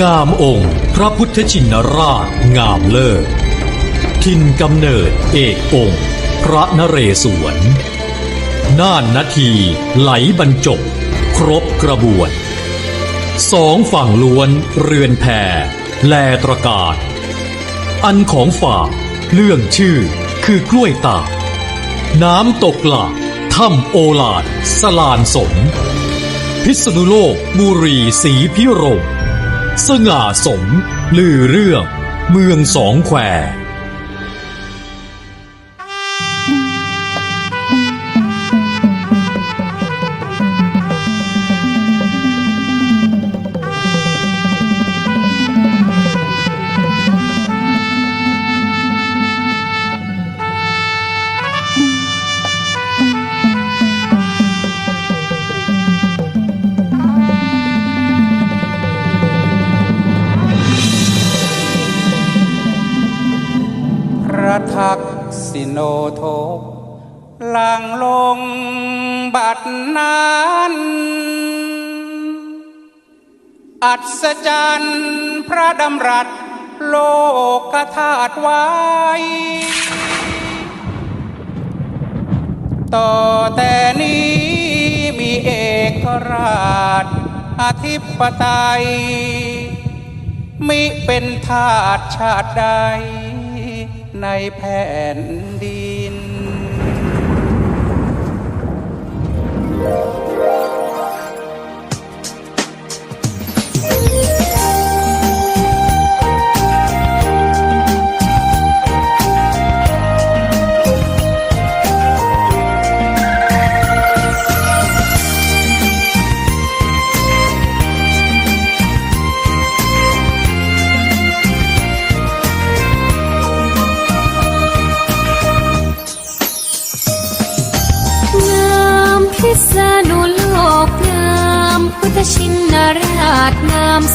งามองค์พระพุทธชินราชงามเลิศทินกำเนิดเอกองค์ พระนเรศวรน่านนาทีไหลบรรจบ ครบกระบวนสองฝั่งล้วนเรือนแพแลตรกาศ อันของฝากเรื่องชื่อคือกล้วยตากน้ำตกหลากถ้ำโอลานสลานสม พิษณุโลกบุรีสีพิรม สง่าสมลือเรื่อง เมืองสองแคว ทักษิโนโทหลังลงบัดนั้นอัศจรรย์พระดำรัสโลกธาตุไว้ ต่อแต่นี้มีเอกราชอธิปไตยมิเป็นทาสชาติใด ในแผ่นดิน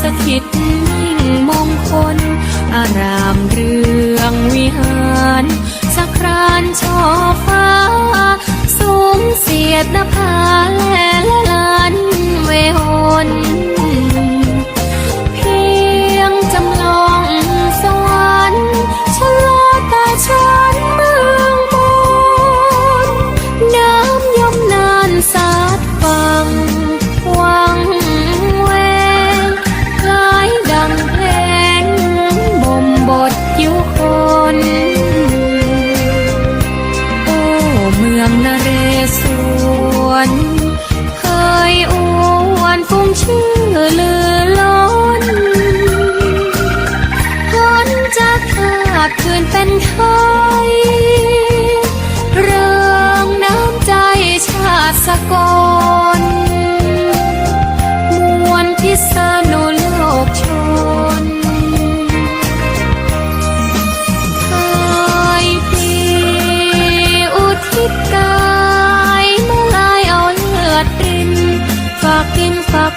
สถิตมิ่งมงคล อารามเรืองวิหารสักครานช่อฟ้า สูงเสียดนภาและ องนเรศวร เคยอวนฟุ้งชื่อลือล้นพ้นจากขาดคืนเป็นไท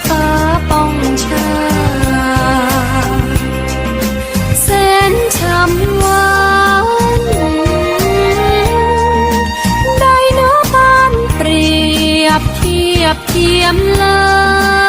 ฟ้าป้องชาติแสนช้ำวานได้น้อบ้านเปรียบเทียบเทียมเลย